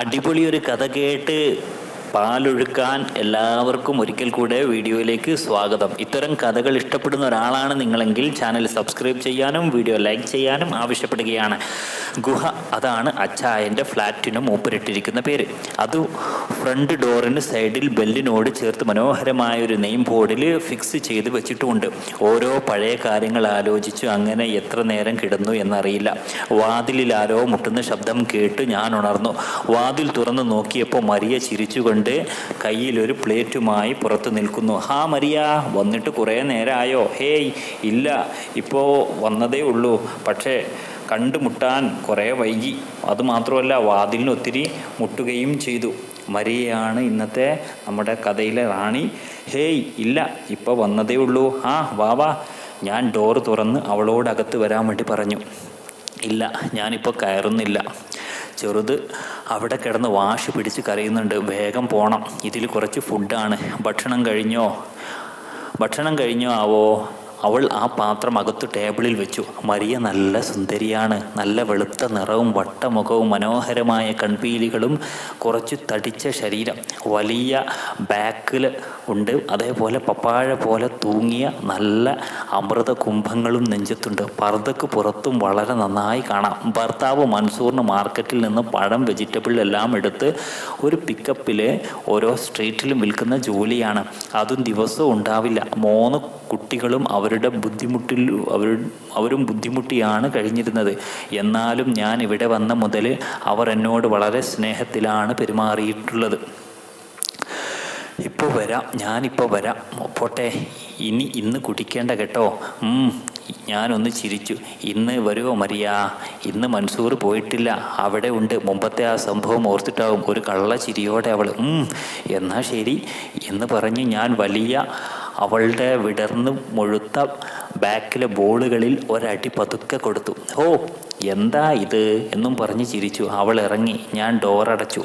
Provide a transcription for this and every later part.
അടിപൊളി ഒരു കഥ കേട്ട് പാലൊഴുക്കാൻ എല്ലാവർക്കും ഒരിക്കൽ കൂടെ വീഡിയോയിലേക്ക് സ്വാഗതം. ഇത്തരം കഥകൾ ഇഷ്ടപ്പെടുന്ന ഒരാളാണ് നിങ്ങളെങ്കിൽ ചാനൽ സബ്സ്ക്രൈബ് ചെയ്യാനും വീഡിയോ ലൈക്ക് ചെയ്യാനും ആവശ്യപ്പെടുകയാണ്. ഗുഹ അതാണ് അച്ചായന്റെ ഫ്ലാറ്റിന് മൂപ്പരിട്ടിരിക്കുന്ന പേര്. അത് ഫ്രണ്ട് ഡോറിന് സൈഡിൽ ബെല്ലിനോട് ചേർത്ത് മനോഹരമായ ഒരു നെയിം ബോർഡിൽ ഫിക്സ് ചെയ്ത് വെച്ചിട്ടുമുണ്ട് ഓരോ പഴയ കാര്യങ്ങൾ ആലോചിച്ചു അങ്ങനെ എത്ര നേരം കിടന്നു എന്നറിയില്ല. വാതിലിൽ ആരോ മുട്ടുന്ന ശബ്ദം കേട്ട് ഞാൻ ഉണർന്നു. വാതിൽ തുറന്ന് നോക്കിയപ്പോൾ മരിയ ചിരിച്ചുകൊണ്ട് കയ്യിലൊരു പ്ലേറ്റുമായി പുറത്ത് നിൽക്കുന്നു. ഹാ മരിയ വന്നിട്ട് കുറേ നേരമായോ ഹേയ് ഇല്ല ഇപ്പോൾ വന്നതേ ഉള്ളൂ. പക്ഷേ കണ്ടുമുട്ടാൻ കുറേ വൈകി. അതുമാത്രമല്ല വാതിലിന് ഒത്തിരി മുട്ടുകയും ചെയ്തു. മരിയയാണ് ഇന്നത്തെ നമ്മുടെ കഥയിലെ റാണി. ഹേയ് ഇല്ല ഇപ്പോൾ വന്നതേ ഉള്ളൂ. ആ വാ വാ. ഞാൻ ഡോർ തുറന്ന് അവളോട് അകത്ത് വരാൻ വേണ്ടി പറഞ്ഞു. ഇല്ല ഞാനിപ്പോൾ കയറുന്നില്ല. ചെറുത് അവിടെ കിടന്ന് വാശി പിടിച്ച് കരയുന്നുണ്ട്. വേഗം പോണം. ഇതിൽ കുറച്ച് ഫുഡാണ് ഭക്ഷണം കഴിഞ്ഞോ? ഭക്ഷണം കഴിഞ്ഞോ ആവോ? അവൾ ആ പാത്രം അകത്ത് ടേബിളിൽ വെച്ചു. മരിയ നല്ല സുന്ദരിയാണ്. നല്ല വെളുത്ത നിറവും വട്ടമുഖവും മനോഹരമായ കൺപീലികളും കുറച്ച് തടിച്ച ശരീരം. വലിയ ബാക്കിൽ ഉണ്ട്. അതേപോലെ പപ്പാഴ പോലെ തൂങ്ങിയ നല്ല അമൃത കുംഭങ്ങളും നെഞ്ചത്തുണ്ട്. പർദ്ദക്ക് പുറത്തും വളരെ നന്നായി കാണാം. ഭർത്താവ് മൻസൂറിന് മാർക്കറ്റിൽ നിന്ന് പഴം വെജിറ്റബിൾ എല്ലാം എടുത്ത് ഒരു പിക്കപ്പിൽ ഓരോ സ്ട്രീറ്റിലും വിൽക്കുന്ന ജോലിയാണ്. അതും ദിവസവും ഉണ്ടാവില്ല. മൂന്ന് കുട്ടികളും അവരുടെ ബുദ്ധിമുട്ടിൽ അവർ അവരും ബുദ്ധിമുട്ടിയാണ് കഴിഞ്ഞിരുന്നത്. എന്നാലും ഞാൻ ഇവിടെ വന്ന മുതൽ അവർ എന്നോട് വളരെ സ്നേഹത്തിലാണ് പെരുമാറിയിട്ടുള്ളത്. ഇപ്പോൾ വരാം ഞാനിപ്പോൾ വരാം. പോട്ടെ. ഇനി ഇന്ന് കുടിക്കേണ്ട കേട്ടോ. ഞാനൊന്ന് ചിരിച്ചു. ഇന്ന് വരുമോ മരിയ? ഇന്ന് മൻസൂർ പോയിട്ടില്ല. അവിടെ ഉണ്ട്. മുമ്പത്തെ ആ സംഭവം ഓർത്തിട്ടാവും. ഒരു കള്ള ചിരിയോടെ അവൾ എന്നാ ശരി. എന്ന് പറഞ്ഞ് ഞാൻ വലിയ അവളുടെ വിടർന്ന് മുഴുത്ത ബാക്കിലെ ബോളുകളിൽ ഒരടി പതുക്കെ കൊടുത്തു. ഓ എന്താ ഇത്? എന്നും പറഞ്ഞ് ചിരിച്ചു. അവൾ ഇറങ്ങി. ഞാൻ ഡോറടച്ചു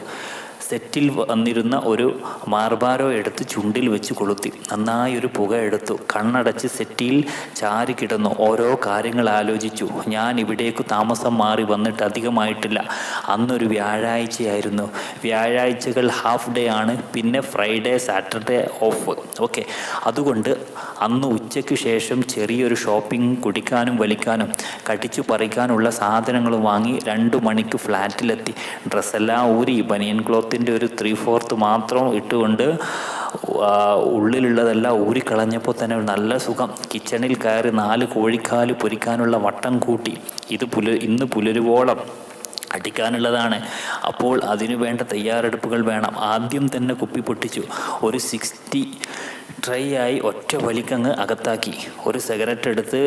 സെറ്റിൽ വന്നിരുന്ന ഒരു മാർബാരോ എടുത്ത് ചുണ്ടിൽ വെച്ച് കൊളുത്തി. നന്നായി ഒരു പുക എടുത്തു. കണ്ണടച്ച് സെറ്റിൽ ചാരി കിടന്നു. ഓരോ കാര്യങ്ങൾ ആലോചിച്ചു. ഞാൻ ഇവിടേക്ക് താമസം മാറി വന്നിട്ട് അധികമായിട്ടില്ല. അന്നൊരു വ്യാഴാഴ്ചയായിരുന്നു. വ്യാഴാഴ്ചകൾ ഹാഫ് ഡേ ആണ്. പിന്നെ ഫ്രൈഡേ സാറ്റർഡേ ഓഫ് ഓക്കെ അതുകൊണ്ട് അന്ന് ഉച്ചയ്ക്ക് ശേഷം ചെറിയൊരു ഷോപ്പിംഗ് കുടിക്കാനും വലിക്കാനും കടിച്ചു പറിക്കാനുള്ള സാധനങ്ങൾ വാങ്ങി രണ്ടു മണിക്ക് ഫ്ലാറ്റിലെത്തി ഡ്രസ്സെല്ലാം ഊരി ബനിയൻ ക്ലോത്തിന്റെ ഒരു ത്രീ ഫോർത്ത് മാത്രം ഇട്ടുകൊണ്ട് ഉള്ളിലുള്ളതെല്ലാം ഊരിക്കളഞ്ഞപ്പോൾ തന്നെ നല്ല സുഖം. കിച്ചണിൽ കയറി നാല് കോഴിക്കാൽ പൊരിക്കാനുള്ള വട്ടം കൂട്ടി. ഇത് പുല ഇന്ന് പുലരുവോളം അടിക്കാനുള്ളതാണ്. അപ്പോൾ അതിനു വേണ്ട തയ്യാറെടുപ്പുകൾ വേണം. ആദ്യം തന്നെ കുപ്പി പൊട്ടിച്ചു. ഒരു സിക്സ്റ്റി ട്രൈ ആയി ഒറ്റ വലിക്കങ്ങ് അകത്താക്കി. ഒരു സിഗരറ്റ് എടുത്ത്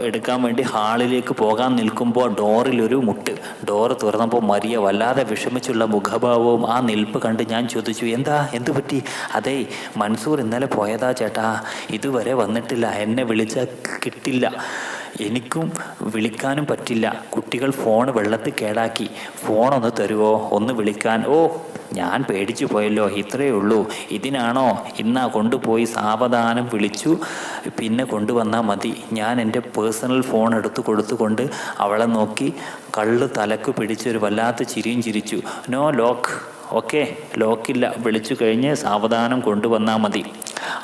എടുക്കാൻ വേണ്ടി ഹാളിലേക്ക് പോകാൻ നിൽക്കുമ്പോൾ ഡോറിലൊരു മുട്ട്. ഡോറ് തുറന്നപ്പോൾ മരിയ വല്ലാതെ വിഷമിച്ചുള്ള മുഖഭാവവും ആ നിൽപ്പ് കണ്ട് ഞാൻ ചോദിച്ചു എന്താ? എന്തു പറ്റി? അതെ മൻസൂർ ഇന്നലെ പോയതാ ചേട്ടാ. ഇതുവരെ വന്നിട്ടില്ല. എന്നെ വിളിച്ച കിട്ടില്ല. എനിക്കും വിളിക്കാനും പറ്റില്ല. കുട്ടികൾ ഫോൺ വെള്ളത്തിൽ കേടാക്കി. ഫോൺ ഒന്ന് തരുമോ ഒന്ന് വിളിക്കാൻ. ഓ ഞാൻ പേടിച്ചു പോയല്ലോ. ഇത്രയേ ഉള്ളൂ. ഇതിനാണോ? ഇന്നാ കൊണ്ടുപോയി സാവധാനം വിളിച്ചു. പിന്നെ കൊണ്ടുവന്നാൽ മതി. ഞാൻ എന്റെ പേഴ്സണൽ ഫോൺ എടുത്തു കൊടുത്തുകൊണ്ട് അവളെ നോക്കി കള്ള് തലക്ക് പിടിച്ചൊരു വല്ലാത്ത ചിരിയും ചിരിച്ചു. നോ ലോക്ക് ഓക്കെ ലോക്കില്ല വിളിച്ചു കഴിഞ്ഞ് സാവധാനം കൊണ്ടുവന്നാൽ മതി.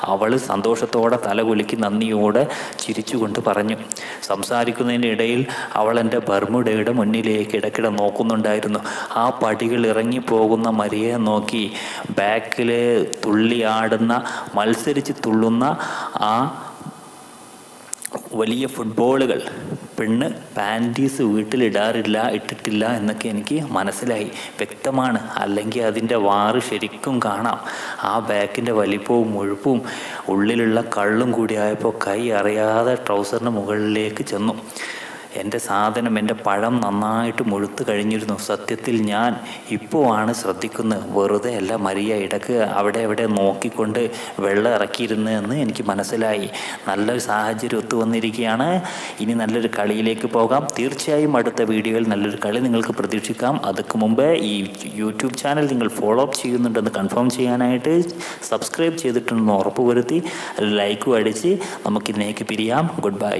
അവൾ സന്തോഷത്തോടെ തലകുലുക്കി നന്ദിയോടെ ചിരിച്ചുകൊണ്ട് പറഞ്ഞു. സംസാരിക്കുന്നതിന്റെ ഇടയിൽ അവൾ എന്റെ ബർമുഡയുടെ മുന്നിലേക്ക് ഇടയ്ക്കിടെ നോക്കുന്നുണ്ടായിരുന്നു. ആ പടികൾ ഇറങ്ങി പോകുന്ന മരിയെ നോക്കി. ബാക്കിൽ തുള്ളിയാടുന്ന മത്സരിച്ച് തുള്ളുന്ന ആ വലിയ ഫുട്ബോളുകൾ പെണ്ണ് പാന്റീസ് വീട്ടിലിടാറില്ല ഇട്ടിട്ടില്ല എന്നൊക്കെ എനിക്ക് മനസ്സിലായി. വ്യക്തമാണ്. അല്ലെങ്കിൽ അതിന്റെ വാറ് ശരിക്കും കാണാം. ആ ബാക്കിന്റെ വലിപ്പവും മുഴുപ്പും ഉള്ളിലുള്ള കള്ളും കൂടി ആയപ്പോൾ കൈ അറിയാതെ ട്രൗസറിന് മുകളിലേക്ക് ചെന്നു. എന്റെ സാധനം എന്റെ പഴം നന്നായിട്ട് മുഴുത്തു കഴിഞ്ഞിരുന്നു. സത്യത്തിൽ ഞാൻ ഇപ്പോൾ ആണ് ശ്രദ്ധിക്കുന്നത്. വെറുതെ അല്ല മരിയ ഇടയ്ക്ക് അവിടെ എവിടെ നോക്കിക്കൊണ്ട് വെള്ളം ഇറക്കിയിരുന്നു എന്ന് എനിക്ക് മനസ്സിലായി. നല്ലൊരു സാഹചര്യം ഒത്തു വന്നിരിക്കുകയാണ്. ഇനി നല്ലൊരു കളിയിലേക്ക് പോകാം. തീർച്ചയായും അടുത്ത വീഡിയോയിൽ നല്ലൊരു കളി നിങ്ങൾക്ക് പ്രതീക്ഷിക്കാം. അതുക്ക് മുമ്പ് ഈ യൂട്യൂബ് ചാനൽ നിങ്ങൾ ഫോളോ അപ്പ് ചെയ്യുന്നുണ്ടെന്ന് കൺഫേം ചെയ്യാനായിട്ട് സബ്സ്ക്രൈബ് ചെയ്തിട്ടുണ്ടെന്ന് ഉറപ്പ് വരുത്തി ലൈക്കും അടിച്ച് നമുക്കിതിനേക്ക് പിരിയാം. Good bye